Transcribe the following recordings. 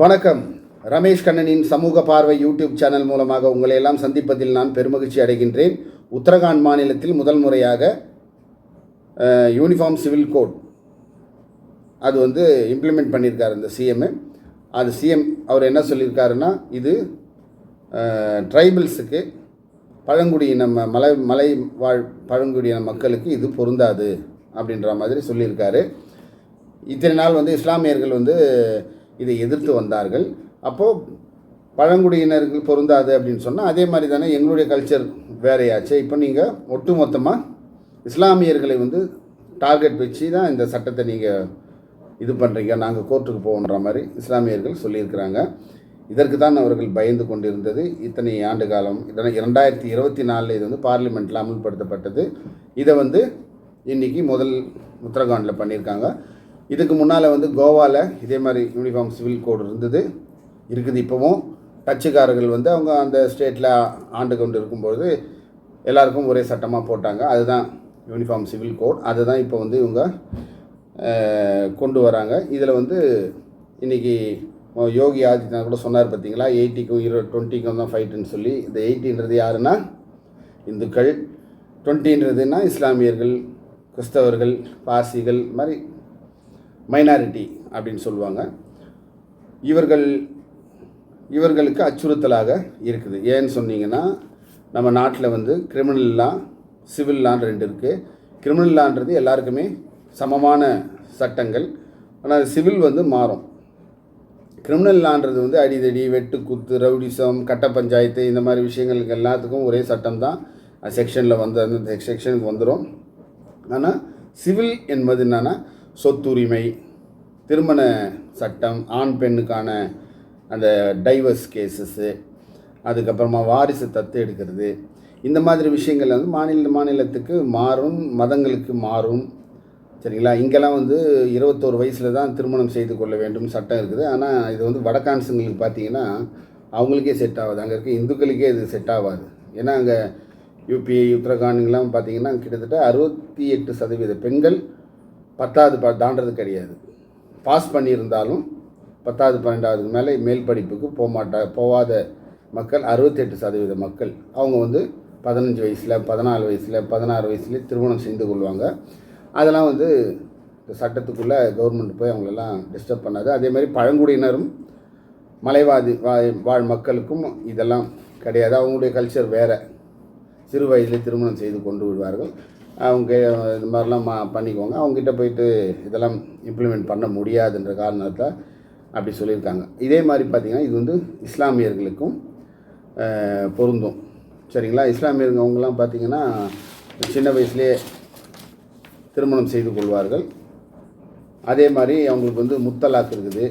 வணக்கம். ரமேஷ் கண்ணனின் சமூக பார்வை யூடியூப் சேனல் மூலமாக உங்களை எல்லாம் சந்திப்பதில் நான் பெருமகிழ்ச்சி அடைகின்றேன். உத்தரகாண்ட் மாநிலத்தில் முதல் முறையாக யூனிஃபார்ம் சிவில் கோட் அது வந்து இம்ப்ளிமெண்ட் பண்ணியிருக்கார் இந்த சிஎம் அது சிஎம் அவர் என்ன சொல்லியிருக்காருன்னா இது ட்ரைபிள்ஸுக்கு பழங்குடியின நம்ம மலை மலை வாழ் பழங்குடியின மக்களுக்கு இது பொருந்தாது அப்படின்ற மாதிரி சொல்லியிருக்காரு. இத்தனை நாள் வந்து இஸ்லாமியர்கள் வந்து இதை எதிர்த்து வந்தார்கள். அப்போது பழங்குடியினர்கள் பொருந்தாது அப்படின்னு சொன்னால் அதே மாதிரி தானே எங்களுடைய கல்ச்சர் வேறையாச்சு. இப்போ நீங்கள் ஒட்டுமொத்தமாக இஸ்லாமியர்களை வந்து டார்கெட் வச்சு தான் இந்த சட்டத்தை நீங்கள் இது பண்ணுறீங்க நாங்கள் கோர்ட்டுக்கு போகன்ற மாதிரி இஸ்லாமியர்கள் சொல்லியிருக்கிறாங்க. இதற்கு தான் அவர்கள் பயந்து கொண்டிருந்தது. இத்தனை ஆண்டு காலம் இதனை இரண்டாயிரத்தி இருபத்தி நாலில் இது வந்து பார்லிமெண்ட்டில் அமல்படுத்தப்பட்டது. இதை வந்து இன்றைக்கி முதல் உத்தரகாண்டில் பண்ணியிருக்காங்க. இதுக்கு முன்னால் வந்து கோவாவில் இதே மாதிரி யூனிஃபார்ம் சிவில் கோடு இருந்தது. இருக்குது இப்போவும். டச்சுக்காரர்கள் வந்து அவங்க அந்த ஸ்டேட்டில் ஆண்டு கொண்டு இருக்கும்பொழுது எல்லாருக்கும் ஒரே சட்டமாக போட்டாங்க. அதுதான் யூனிஃபார்ம் சிவில் கோட் அதுதான் இப்போ வந்து இவங்க கொண்டு வராங்க. இதில் வந்து இன்றைக்கி யோகி ஆதித்யநாத் கூட சொன்னார் பார்த்தீங்களா எயிட்டிக்கும் இரு டுவெண்ட்டிக்கும் தான் ஃபைட்டுன்னு சொல்லி. இந்த எயிட்டின்றது யாருன்னா? இந்துக்கள். டுவெண்ட்டின்றதுன்னா இஸ்லாமியர்கள் கிறிஸ்தவர்கள் பாசிகள் மாதிரி மைனாரிட்டி அப்படின்னு சொல்லுவாங்க. இவர்கள் இவர்களுக்கு அச்சுறுத்தலாக இருக்குது. ஏன்னு சொன்னீங்கன்னா நம்ம நாட்டில் வந்து கிரிமினல் லா சிவில் லான்னு ரெண்டு இருக்குது கிரிமினல் லான்றது எல்லாருக்குமே சமமான சட்டங்கள். ஆனால் சிவில் வந்து மாறும். கிரிமினல் லான்றது வந்து அடிதடி வெட்டு குத்து ரவுடிசம் கட்ட பஞ்சாயத்து இந்த மாதிரி விஷயங்களுக்கு எல்லாத்துக்கும் ஒரே சட்டம் தான். செக்ஷனில் வந்து அந்த செக்ஷனுக்கு வந்துடும் ஆனால் சிவில் என்பது என்னென்னா சொத்துரிமை திருமண சட்டம் ஆண் பெண்ணுக்கான அந்த டைவர்ஸ் கேசஸ்ஸு அதுக்கப்புறமா வாரிசு தத்து எடுக்கிறது. இந்த மாதிரி விஷயங்கள் வந்து மாநில மாநிலத்துக்கு மாறும் மதங்களுக்கு மாறும். சரிங்களா? இங்கெல்லாம் வந்து இருபத்தோரு வயசில் தான் திருமணம் செய்து கொள்ள வேண்டும் சட்டம் இருக்குது. ஆனால் இது வந்து வடக்கான்ஸுங்களுக்கு பார்த்தீங்கன்னா அவங்களுக்கே செட் ஆகாது. அங்கே இருக்க இந்துக்களுக்கே இது செட் ஆகாது. ஏன்னா அங்கே யூபி உத்தரகாண்டுங்கெல்லாம் பார்த்தீங்கன்னா கிட்டத்தட்ட அறுபத்தி எட்டு சதவீத பெண்கள் பத்தாவது ப தாண்டது கிடையாது. பாஸ் பண்ணியிருந்தாலும் பத்தாவது பன்னெண்டாவதுக்கு மேலே மேல் படிப்புக்கு போக மாட்டா போகாத மக்கள் அறுபத்தெட்டு சதவீத மக்கள் அவங்க வந்து பதினஞ்சு வயசில் பதினாலு வயசில் பதினாறு வயசுலேயே திருமணம் செய்து கொள்வாங்க. அதெல்லாம் வந்து இந்த சட்டத்துக்குள்ளே கவர்மெண்ட் போய் அவங்களெல்லாம் டிஸ்டர்ப் பண்ணாது. அதே மாதிரி பழங்குடியினரும் மலைவாதி வாழ் வாழ் மக்களுக்கும் இதெல்லாம் கிடையாது. அவங்களுடைய கல்ச்சர் வேறு. சிறு வயதிலே திருமணம் செய்து கொண்டு விடுவார்கள். அவங்க இது மாதிரிலாம் மா பண்ணிக்குவாங்க அவங்ககிட்ட போயிட்டு இதெல்லாம் இம்ப்ளிமெண்ட் பண்ண முடியாதுன்ற காரணத்தை அப்படி சொல்லியிருக்காங்க. இதே மாதிரி பார்த்திங்கன்னா இது வந்து இஸ்லாமியர்களுக்கும் பொருந்தும். சரிங்களா? இஸ்லாமியர்கள் அவங்களாம் பார்த்திங்கன்னா சின்ன வயசுலேயே திருமணம் செய்து கொள்வார்கள். அதே மாதிரி அவங்களுக்கு வந்து முத்தலாக் இருக்குது.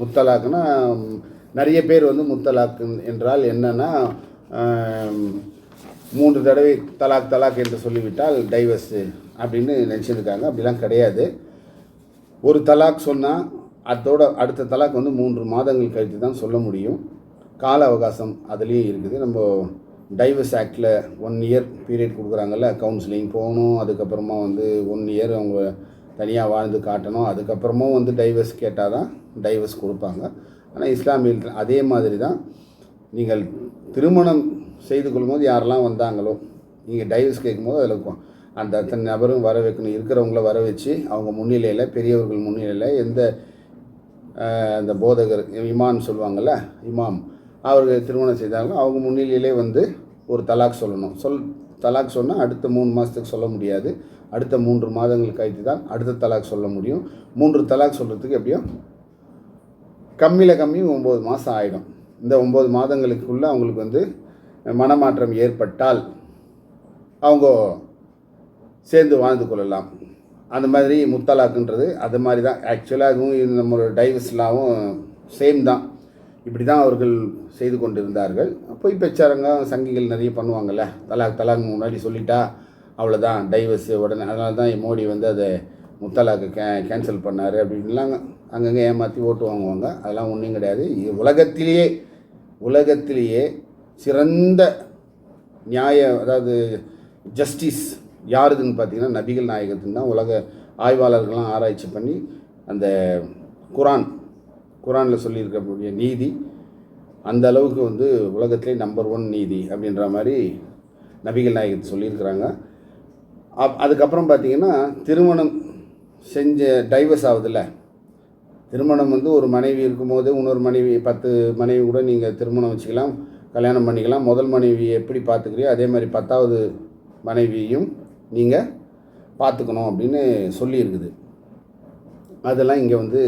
முத்தலாக்குனா நிறைய பேர் வந்து முத்தலாக்கு என்றால் என்னன்னா மூன்று தடவை தலாக் தலாக் என்று சொல்லிவிட்டால் டைவர்ஸு அப்படின்னு நினச்சிருக்காங்க. அப்படிலாம் கிடையாது. ஒரு தலாக் சொன்னால் அதோட அடுத்த தலாக் வந்து மூன்று மாதங்கள் கழித்து தான் சொல்ல முடியும். கால அவகாசம் அதுலேயும் இருக்குது. நம்ம டைவர்ஸ் ஆக்டில் ஒன் இயர் பீரியட் கொடுக்குறாங்கல்ல கவுன்சிலிங் போகணும் அதுக்கப்புறமா வந்து ஒன் இயர் அவங்க தனியாக வாழ்ந்து காட்டணும் அதுக்கப்புறமும் வந்து டைவர்ஸ் கேட்டால் தான் டைவர்ஸ் கொடுப்பாங்க. ஆனால் இஸ்லாமியில் அதே மாதிரி தான் நீங்கள் திருமணம் செய்து கொள்ளும்போது யாரெல்லாம் வந்தாங்களோ நீங்கள் டைவர்ஸ் கேட்கும்போது அதில் இருக்கும். அந்த அத்தனை நபரும் வர வைக்கணும் இருக்கிறவங்கள வர வச்சு அவங்க முன்னிலையில் பெரியவர்கள் முன்னிலையில் எந்த அந்த போதகர் இமாம் சொல்லுவாங்கள்ல இமாம் அவர்கள் திருமணம் செய்தாங்களோ அவங்க முன்னிலையிலே வந்து ஒரு தலாக் சொல்லணும். சொல் தலாக் சொன்னால் அடுத்த மூணு மாதத்துக்கு சொல்ல முடியாது. அடுத்த மூன்று மாதங்கள் கழித்து தான் அடுத்த தலாக் சொல்ல முடியும். மூன்று தலாக் சொல்கிறதுக்கு எப்படியும் கம்மியில் கம்மி ஒம்பது மாதம் ஆகிடும் இந்த ஒம்பது மாதங்களுக்குள்ளே அவங்களுக்கு வந்து மனமாற்றம் ஏற்பட்டால் அவங்க சேர்ந்து வாழ்ந்து கொள்ளலாம். அந்த மாதிரி முத்தலாக்குன்றது அது மாதிரி தான். ஆக்சுவலாக அதுவும் நம்மளோட டைவர்ஸ்லாவும் சேம் தான். இப்படி தான் அவர்கள் செய்து கொண்டிருந்தார்கள். பொய் பெச்சாரங்க சங்கிகள் நிறைய பண்ணுவாங்கள்ல தலாக் தலாக் முன்னாடி சொல்லிட்டா அவ்வளோதான் டைவர்ஸு உடனே அதனால தான் மோடி வந்து அதை முத்தலாக்கு கே கேன்சல் பண்ணார் அப்படின்லாம் அங்கங்கே ஏமாற்றி ஓட்டு வாங்குவாங்க. அதெல்லாம் ஒன்றும் கிடையாது. இது உலகத்திலேயே உலகத்திலேயே சிறந்த நியாய அதாவது ஜஸ்டிஸ் யாருதுன்னு பார்த்தீங்கன்னா நபிகள் நாயகத்துன்னு தான் உலக ஆய்வாளர்கள்லாம் ஆராய்ச்சி பண்ணி அந்த குரான் குரானில் சொல்லியிருக்கக்கூடிய நீதி அந்த அளவுக்கு வந்து உலகத்திலே நம்பர் ஒன் நீதி அப்படின்ற மாதிரி நபிகள் நாயகத்தை சொல்லியிருக்கிறாங்க. அப் அதுக்கப்புறம் பார்த்தீங்கன்னா திருமணம் செஞ்ச டைவர்ஸ் ஆகுதுல்ல. திருமணம் வந்து ஒரு மனைவி இருக்கும்போது இன்னொரு மனைவி பத்து மனைவி கூட நீங்கள் திருமணம் வச்சுக்கலாம். கல்யாணம் பண்ணிக்கலாம். முதல் மனைவியை எப்படி பார்த்துக்கிறியோ அதே மாதிரி பத்தாவது மனைவியும் நீங்கள் பார்த்துக்கணும் அப்படின்னு சொல்லியிருக்குது அதெல்லாம் இங்கே வந்து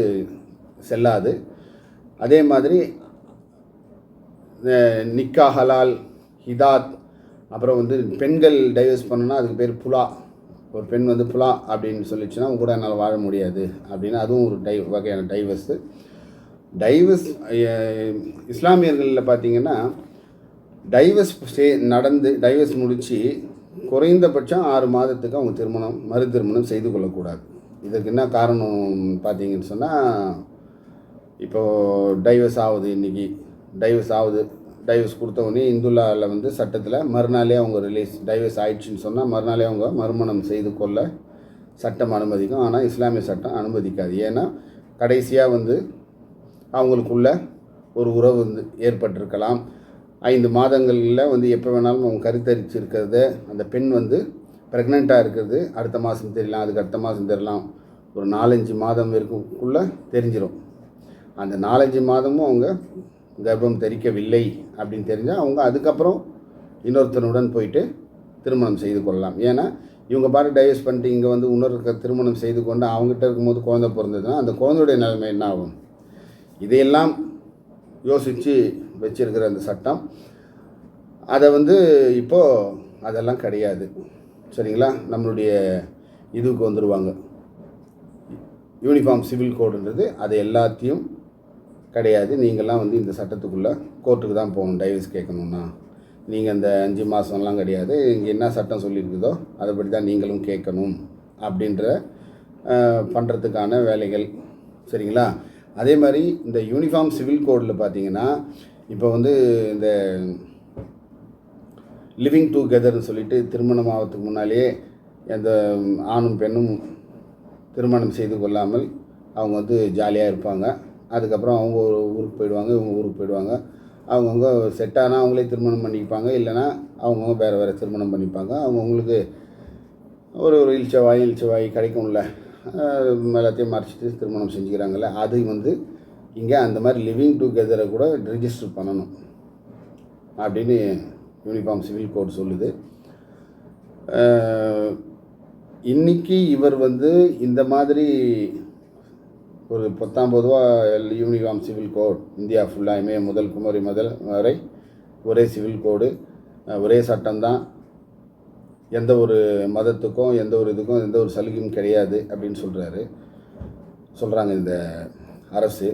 செல்லாது. அதே மாதிரி நிக்கா ஹலால் ஹிதாத் அப்புறம் வந்து பெண்கள் டைவர்ஸ் பண்ணோன்னா அதுக்கு பேர் புலா. ஒரு பெண் வந்து புலா அப்படின்னு சொல்லிச்சுன்னா அவங்க கூட என்னால் வாழ முடியாது அப்படின்னு அதுவும் ஒரு டை வகையான டைவர்ஸு. டைவர்ஸ் இஸ்லாமியர்களில் பார்த்தீங்கன்னா டைவர்ஸ் ஸ்டே நடந்து டைவர்ஸ் முடித்து குறைந்தபட்சம் ஆறு மாதத்துக்கு அவங்க திருமணம் மறு திருமணம் செய்து கொள்ளக்கூடாது. இதுக்கு என்ன காரணம் பார்த்தீங்கன்னு சொன்னால் இப்போது டைவர்ஸ் ஆகுது இன்றைக்கி டைவர்ஸ் ஆகுது. டைவர்ஸ் கொடுத்தவொடனே இந்துலாவில் வந்து சட்டத்தில் மறுநாளே அவங்க ரிலீஸ் டைவர்ஸ் ஆயிடுச்சுன்னு சொன்னால் மறுநாளே அவங்க மறுமணம் செய்து கொள்ள சட்டம் அனுமதிக்கும். ஆனால் இஸ்லாமிய சட்டம் அனுமதிக்காது. ஏன்னா கடைசியாக வந்து அவங்களுக்குள்ள ஒரு உறவு வந்து ஏற்பட்டிருக்கலாம். ஐந்து மாதங்களில் வந்து எப்போ வேணாலும் அவங்க கருத்தரிச்சிருக்கிறத அந்த பெண் வந்து ப்ரெக்னெண்ட்டாக இருக்கிறது. அடுத்த மாதம் தெரியலாம் அதுக்கு அடுத்த மாதம் தெரியலாம். ஒரு நாலஞ்சு மாதம் இருக்குள்ளே தெரிஞ்சிடும் அந்த நாலஞ்சு மாதமும் அவங்க கர்ப்பம் தெரிக்கவில்லை அப்படின்னு தெரிஞ்சால் அவங்க அதுக்கப்புறம் இன்னொருத்தனுடன் போயிட்டு திருமணம் செய்து கொள்ளலாம். ஏன்னா இவங்க பாட்டு டைவர்ஸ் பண்ணிட்டு இங்கே வந்து இன்னொரு திருமணம் செய்து கொண்டு அவங்ககிட்ட இருக்கும்போது குழந்தை பிறந்ததுன்னா அந்த குழந்தையுடைய நிலைமை என்ன ஆகும்? இதையெல்லாம் யோசித்து வச்சிருக்கிற அந்த சட்டம். அதை வந்து இப்போது அதெல்லாம் கிடையாது. சரிங்களா? நம்மளுடைய இதுக்கு வந்துடுவாங்க யூனிஃபார்ம் சிவில் கோடுன்றது அது எல்லாத்தையும் கிடையாது. நீங்கள்லாம் வந்து இந்த சட்டத்துக்குள்ளே கோர்ட்டுக்கு தான் போகணும். டைவர்ஸ் கேட்கணுன்னா நீங்கள் அந்த அஞ்சு மாதம்லாம் கிடையாது. இங்கே என்ன சட்டம் சொல்லியிருக்குதோ அதைப்படி தான் நீங்களும் கேட்கணும். அப்படின்ற பண்ணுறதுக்கான வேலைகள். சரிங்களா? அதே மாதிரி இந்த யூனிஃபார்ம் சிவில் கோடில் பார்த்தீங்கன்னா இப்போ வந்து இந்த லிவிங் டுகெதர்னு சொல்லிட்டு திருமணம் ஆகிறதுக்கு முன்னாலேயே எந்த ஆணும் பெண்ணும் திருமணம் செய்து கொள்ளாமல் அவங்க வந்து ஜாலியாக இருப்பாங்க. அதுக்கப்புறம் அவங்க ஒரு ஊருக்கு போயிடுவாங்க இவங்க ஊருக்கு போயிடுவாங்க. அவங்கவுங்க செட் ஆனால் அவங்களே திருமணம் பண்ணிப்பாங்க இல்லைன்னா அவங்கவுங்க வேறு வேறு திருமணம் பண்ணிப்பாங்க. அவங்கவுங்களுக்கு ஒரு ஒரு இல்ச்சவாய் இல்ச்சவாய் கிடைக்கும்ல. எல்லாத்தையும் மறைச்சிட்டு திருமணம் செஞ்சுக்கிறாங்கல்ல அது வந்து இங்கே அந்த மாதிரி லிவிங் டுகெதரை கூட ரிஜிஸ்டர் பண்ணணும் அப்படின்னு யூனிஃபார்ம் சிவில் கோட் சொல்லுது. இன்றைக்கி இன்னைக்கு இவர் வந்து இந்த மாதிரி ஒரு பத்தாம்பது ரூபா யூனிஃபார்ம் சிவில் கோட் இந்தியா ஃபுல்லாயுமே முதல் குமரி முதல் வரை ஒரே சிவில் கோடு ஒரே சட்டம்தான் எந்த ஒரு மதத்துக்கும் எந்த ஒரு இதுக்கும் எந்த ஒரு சலுகையும் கிடையாது அப்படின்னு சொல்கிறாரு சொல்கிறாங்க இந்த அரசு.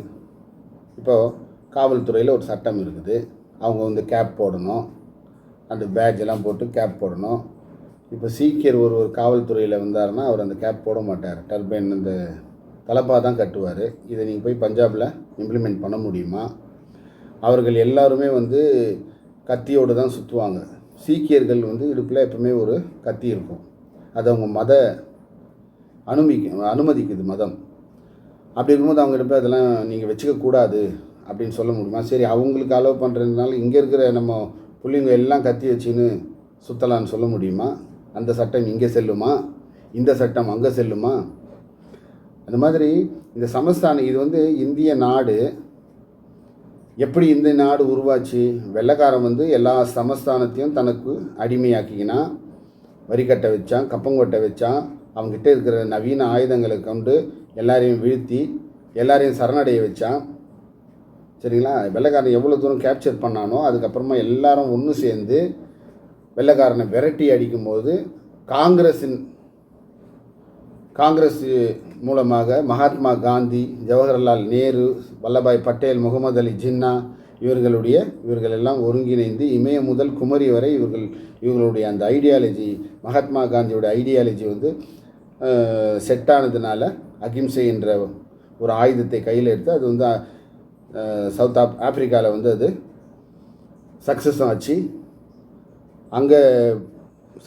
இப்போது காவல்துறையில் ஒரு சட்டம் இருக்குது. அவங்க வந்து கேப் போடணும். அந்த பேட்ச் எல்லாம் போட்டு கேப் போடணும். இப்போ சீக்கியர் ஒரு ஒரு காவல்துறையில் வந்தாருன்னா அவர் அந்த கேப் போட மாட்டார். டர்பைன் அந்த தலப்பாக தான் கட்டுவார். இதை நீங்கள் போய் பஞ்சாபில் இம்ப்ளிமெண்ட் பண்ண முடியுமா? அவர்கள் எல்லாருமே வந்து கத்தியோடு தான் சுற்றுவாங்க சீக்கியர்கள் வந்து இடுப்பில் எப்பவுமே ஒரு கத்தி இருக்கும். அது அவங்க மத அனுமதிக்கு அனுமதிக்குது மதம். அப்படி இருக்கும்போது அவங்க இடுப்பில் அதெல்லாம் நீங்கள் வச்சுக்கக்கூடாது அப்படின்னு சொல்ல முடியுமா? சரி அவங்களுக்கு அலோவ் பண்ணுறதுனால இங்கே இருக்கிற நம்ம பிள்ளைங்க எல்லாம் கத்தி வச்சுன்னு சுற்றலான்னு சொல்ல முடியுமா? அந்த சட்டம் இங்கே செல்லுமா? இந்த சட்டம் அங்கே செல்லுமா? அந்த மாதிரி இந்த சமஸ்தானம் இது வந்து இந்திய நாடு எப்படி இந்த நாடு உருவாச்சு? வெள்ளைக்காரன் வந்து எல்லா சமஸ்தானத்தையும் தனக்கு அடிமையாக்கிக்கினா வரி கட்ட வச்சான் கப்பங்கொட்டை வச்சான். அவங்ககிட்ட இருக்கிற நவீன ஆயுதங்களை கொண்டு எல்லாரையும் வீழ்த்தி எல்லாரையும் சரணடைய வச்சான். சரிங்களா? வெள்ளைக்காரன் எவ்வளோ தூரம் கேப்சர் பண்ணானோ அதுக்கப்புறமா எல்லாரும் ஒன்று சேர்ந்து வெள்ளைக்காரனை விரட்டி அடிக்கும்போது காங்கிரஸின் காங்கிரஸ் மூலமாக மகாத்மா காந்தி ஜவஹர்லால் நேரு வல்லபாய் பட்டேல் முகமது அலி ஜின்னா இவர்களுடைய இவர்கள் எல்லாம் ஒருங்கிணைந்து இமய முதல் குமரி வரை இவர்கள் இவர்களுடைய அந்த ஐடியாலஜி மகாத்மா காந்தியோட ஐடியாலஜி வந்து செட் ஆனதுனால அகிம்சை என்ற ஒரு ஆயுதத்தை கையில் எடுத்து அது வந்து சவுத் ஆப் ஆப்ரிக்காவில் வந்து அது சக்ஸஸும் ஆச்சு. அங்கே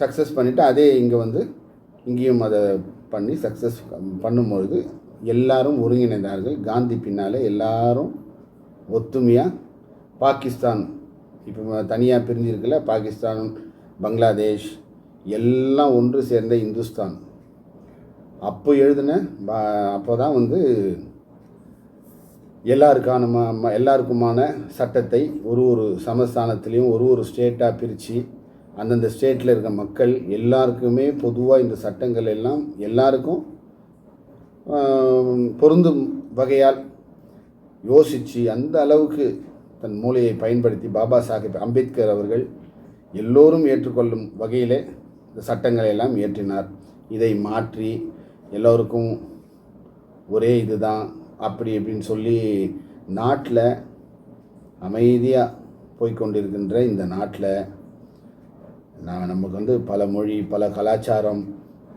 சக்ஸஸ் பண்ணிவிட்டு அதே இங்கே வந்து இங்கேயும் அதை பண்ணி சக்ஸஸ் பண்ணும்பொழுது எல்லாரும் ஒருங்கிணைந்தார்கள். காந்தி பின்னால் எல்லாரும் ஒத்துமையாக பாகிஸ்தான் இப்போ தனியாக பிரிஞ்சிருக்கல பாகிஸ்தான் பங்களாதேஷ் எல்லாம் ஒன்று சேர்ந்த இந்துஸ்தான். அப்போ எழுதின அப்போ தான் வந்து எல்லாருக்கான ம ம- எல்லாருக்குமான சட்டத்தை ஒரு ஒரு சமஸ்தானத்துலேயும் ஒரு ஒரு ஸ்டேட்டாக பிரித்து அந்தந்த ஸ்டேட்டில் இருக்க மக்கள் எல்லாருக்குமே பொதுவாக இந்த சட்டங்கள் எல்லாம் எல்லாருக்கும் பொருந்தும் வகையால் யோசித்து அந்த அளவுக்கு தன் மூளையை பயன்படுத்தி பாபா சாஹிப் அம்பேத்கர் அவர்கள் எல்லோரும் ஏற்றுக்கொள்ளும் வகையிலே இந்த சட்டங்களை எல்லாம் இயற்றினார். இதை மாற்றி எல்லோருக்கும் ஒரே இதுதான் அப்படி இப்படின்னு சொல்லி நாட்டில் அமைதியாக போய்கொண்டிருக்கின்ற இந்த நாட்டில் நான் நமக்கு வந்து பல மொழி பல கலாச்சாரம்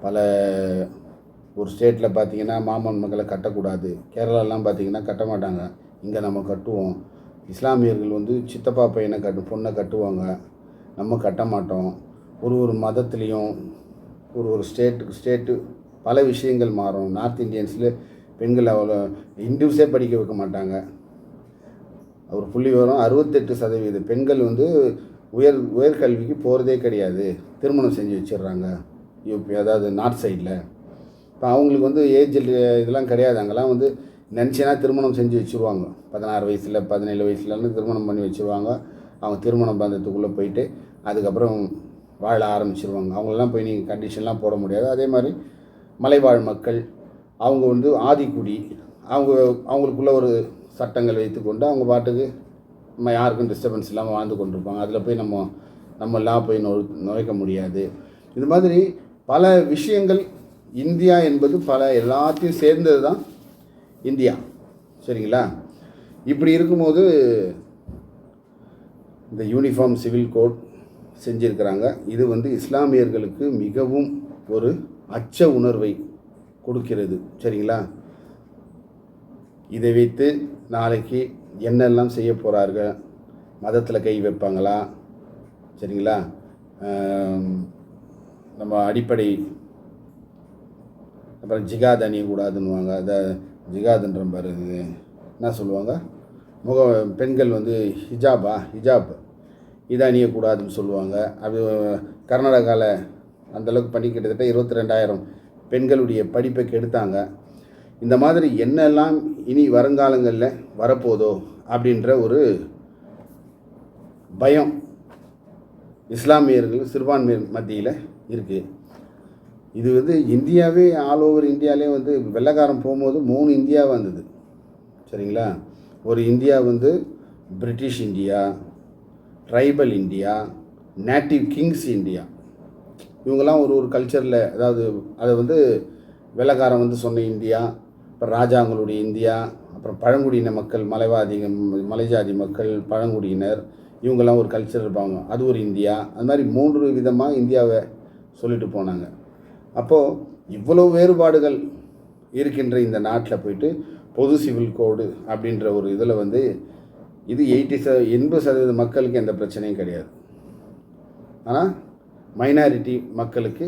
பல ஒரு ஸ்டேட்டில் பார்த்தீங்கன்னா மாமன் மக்களை கட்டக்கூடாது. கேரளாலாம் பார்த்தீங்கன்னா கட்ட மாட்டாங்க இங்கே நம்ம கட்டுவோம். இஸ்லாமியர்கள் வந்து சித்தப்பா பையனை கட்டு பொண்ணை கட்டுவாங்க. நம்ம கட்ட மாட்டோம் ஒரு ஒரு மதத்துலேயும் ஒரு ஒரு ஸ்டேட்டுக்கு ஸ்டேட்டு பல விஷயங்கள் மாறும். நார்த் இந்தியன்ஸில் பெண்கள் அவ்வளோ இந்துஸே படிக்க வைக்க மாட்டாங்க. ஒரு புள்ளி வரும் அறுபத்தெட்டு சதவீத பெண்கள் வந்து உயர் உயர்கல்விக்கு போகிறதே கிடையாது. திருமணம் செஞ்சு வச்சிடுறாங்க. யூபி அதாவது நார்த் சைடில் இப்போ அவங்களுக்கு வந்து ஏஜ் இதெல்லாம் கிடையாது. அங்கெல்லாம் வந்து நினச்சினா திருமணம் செஞ்சு வச்சுருவாங்க. பதினாறு வயசில் பதினேழு வயசுலன்னு திருமணம் பண்ணி வச்சுருவாங்க. அவங்க திருமணம் பந்தத்துக்குள்ளே போயிட்டு அதுக்கப்புறம் வாழ ஆரம்பிச்சிருவாங்க. அவங்களெல்லாம் போய் நீங்கள் கண்டிஷன்லாம் போட முடியாது. அதே மாதிரி மலைவாழ் மக்கள் அவங்க வந்து ஆதிக்குடி அவங்க அவங்களுக்குள்ள ஒரு சட்டங்கள் வைத்துக்கொண்டு அவங்க பாட்டுக்கு நம்ம யாருக்கும் டிஸ்டர்பன்ஸ் இல்லாமல் வாழ்ந்து கொண்டிருப்பாங்க. அதில் போய் நம்ம நம்மெல்லாம் போய் நொ நுழைக்க முடியாது. இது மாதிரி பல விஷயங்கள் இந்தியா என்பது பல எல்லாத்தையும் சேர்ந்தது தான் இந்தியா. சரிங்களா? இப்படி இருக்கும்போது இந்த யூனிஃபார்ம் சிவில் கோட் செஞ்சிருக்கிறாங்க. இது வந்து இஸ்லாமியர்களுக்கு மிகவும் ஒரு அச்ச உணர்வை கொடுக்கிறது. சரிங்களா? இதை வைத்து நாளைக்கு என்னெல்லாம் செய்ய போகிறார்கள் மதத்தில் கை வைப்பாங்களா? சரிங்களா? நம்ம அடிப்படை அப்புறம் ஜிகாத் அணியக்கூடாதுன்னுவாங்க. அதை ஜிகாதுன்ற பாரு இது. என்ன சொல்லுவாங்க? முக பெண்கள் வந்து ஹிஜாபா ஹிஜாப். இதை அணியக்கூடாதுன்னு சொல்லுவாங்க. அது கர்நாடகாவில் அந்தளவுக்கு பண்ணி கிட்டத்தட்ட இருபத்தி ரெண்டாயிரம் பெண்களுடைய படிப்பை கெடுத்தாங்க. இந்த மாதிரி என்னெல்லாம் இனி வருங்காலங்களில் வரப்போதோ அப்படின்ற ஒரு பயம் இஸ்லாமியர்கள் சிறுபான்மையர் மத்தியில் இருக்குது இது வந்து இந்தியாவே ஆல் ஓவர் இந்தியாவிலே வந்து வெள்ளைக்காரன் போகும்போது மூணு இந்தியா வந்தது. சரிங்களா? ஒரு இந்தியா வந்து British India tribal India native kings India. இவங்கெல்லாம் ஒரு ஒரு கல்ச்சரில் அதாவது அதை வந்து வெள்ளைக்காரன் வந்து சொன்ன இந்தியா அப்புறம் ராஜாங்களுடைய இந்தியா அப்புறம் பழங்குடியின மக்கள் மலைவாதிங்க மலைஜாதி மக்கள் பழங்குடியினர் இவங்கெல்லாம் ஒரு கல்ச்சர் இருப்பாங்க. அது ஒரு இந்தியா. அது மாதிரி மூன்று விதமாக இந்தியாவை சொல்லிட்டு போனாங்க. அப்போது இவ்வளோ வேறுபாடுகள் இருக்கின்ற இந்த நாட்டில் போயிட்டு பொது சிவில் கோடு அப்படின்ற ஒரு இதில் வந்து இது எயிட்டி ச எண்பது சதவீத மக்களுக்கு எந்த பிரச்சனையும் கிடையாது. ஆனால் மைனாரிட்டி மக்களுக்கு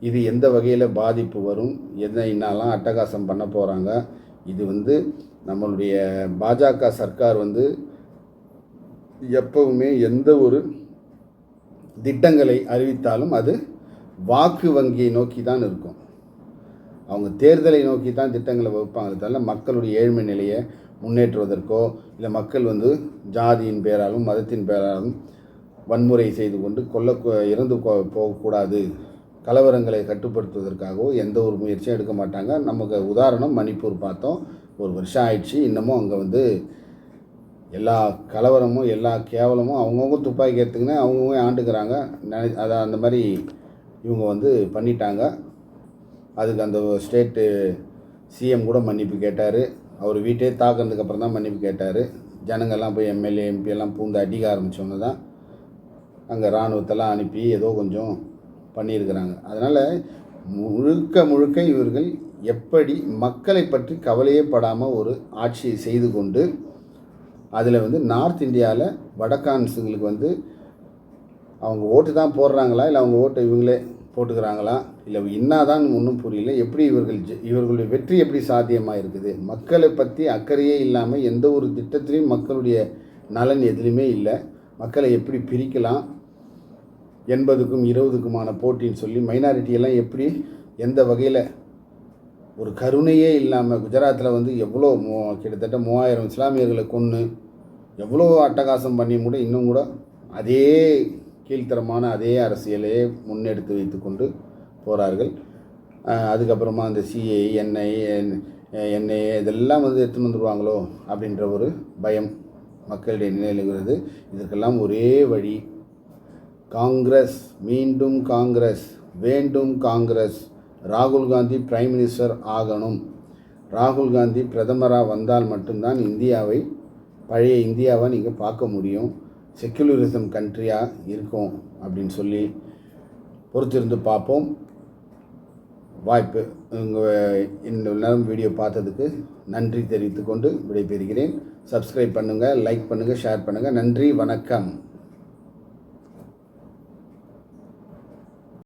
இது எந்த வகையில் பாதிப்பு வரும் எதை என்னெல்லாம் அட்டகாசம் பண்ண போகிறாங்க இது வந்து நம்மளுடைய பாஜக சர்க்கார் வந்து எப்பவுமே எந்த ஒரு திட்டங்களை அறிவித்தாலும் அது வாக்கு வங்கியை நோக்கி தான் இருக்கும். அவங்க தேர்தலை நோக்கி தான் திட்டங்களை வைப்பாங்க தவிர மக்களுடைய ஏழ்மை நிலையை முன்னேற்றுவதற்கோ இல்லை மக்கள் வந்து ஜாதியின் பேராலும் மதத்தின் பேராலும் வன்முறை செய்து கொண்டு கொல்ல இறந்து கொ- போகக்கூடாது. கலவரங்களை கட்டுப்படுத்துவதற்காகவோ எந்த ஒரு முயற்சியும் எடுக்க மாட்டாங்க. நமக்கு உதாரணம் மணிப்பூர் பார்த்தோம். ஒரு வருஷம் ஆயிடுச்சு. இன்னமும் அங்கே வந்து எல்லா கலவரமும் எல்லா கேவலமும் அவங்கவுங்க துப்பாக்கி எடுத்துக்கின்னு அவங்கவுங்க ஆண்டுக்கிறாங்க. நினை அதை அந்த மாதிரி இவங்க வந்து பண்ணிட்டாங்க. அதுக்கு அந்த ஸ்டேட்டு சிஎம் கூட மன்னிப்பு கேட்டார். அவர் வீட்டே தாக்குனதுக்கப்புறம் தான் மன்னிப்பு கேட்டார். ஜனங்கள்லாம் போய் எம்எல்ஏ எம்பி எல்லாம் பூந்து அடிக்க ஆரம்பித்தோன்னு தான் அங்கே இராணுவத்தெல்லாம் அனுப்பி ஏதோ கொஞ்சம் பண்ணியிருக்கிறாங்க. அதனால் முழுக்க முழுக்க இவர்கள் எப்படி மக்களை பற்றி கவலையே படாமல் ஒரு ஆட்சியை செய்து கொண்டு அதில் வந்து நார்த் இந்தியாவில் வடக்கான்ஸுங்களுக்கு வந்து அவங்க ஓட்டு தான் போடுறாங்களா? இல்லை அவங்க ஓட்டை இவங்களே போட்டுக்கிறாங்களா? இல்லை என்னதான் ஒன்றும் புரியல. எப்படி இவர்கள் இவர்களுடைய வெற்றி எப்படி சாத்தியமாக இருக்குது? மக்களை பற்றி அக்கறையே இல்லாமல் எந்த ஒரு திட்டத்திலையும் மக்களுடைய நலன் எதுலையுமே இல்லை. மக்களை எப்படி பிரிக்கலாம்? எண்பதுக்கும் இருபதுக்குமான போட்டின்னு சொல்லி மைனாரிட்டி எல்லாம் எப்படி எந்த வகையில் ஒரு கருணையே இல்லாமல் குஜராத்தில் வந்து எவ்வளோ மூ கிட்டத்தட்ட மூவாயிரம் இஸ்லாமியர்களை கொன்று எவ்வளோ அட்டகாசம் பண்ணி கூட இன்னும் கூட அதே கீழ்த்தரமான அதே அரசியலையே முன்னெடுத்து வைத்து கொண்டு போகிறார்கள் அதுக்கப்புறமா அந்த சிஏ என்ஐ என்ஐஏ இதெல்லாம் வந்து எடுத்துன்னு வந்துடுவாங்களோ அப்படின்ற ஒரு பயம் மக்களிடையே நிலையிலுகிறது இதற்கெல்லாம் ஒரே வழி காங்கிரஸ் மீண்டும் காங்கிரஸ் வேண்டும் காங்கிரஸ். ராகுல் காந்தி பிரைம் மினிஸ்டர் ஆகணும். ராகுல் காந்தி பிரதமராக வந்தால் மட்டும்தான் இந்தியாவை பழைய இந்தியாவை நீங்கள் பார்க்க முடியும். செக்குலரிசம் கண்ட்ரியாக இருக்கும் அப்படின்னு சொல்லி பொறுத்திருந்து பார்ப்போம். வாய்ப்பு உங்கள் இந்த நேரம் வீடியோ பார்த்ததுக்கு நன்றி தெரிவித்துக்கொண்டு விடைபெறுகிறேன். சப்ஸ்கிரைப் பண்ணுங்கள் லைக் பண்ணுங்கள் ஷேர் பண்ணுங்கள் நன்றி வணக்கம்.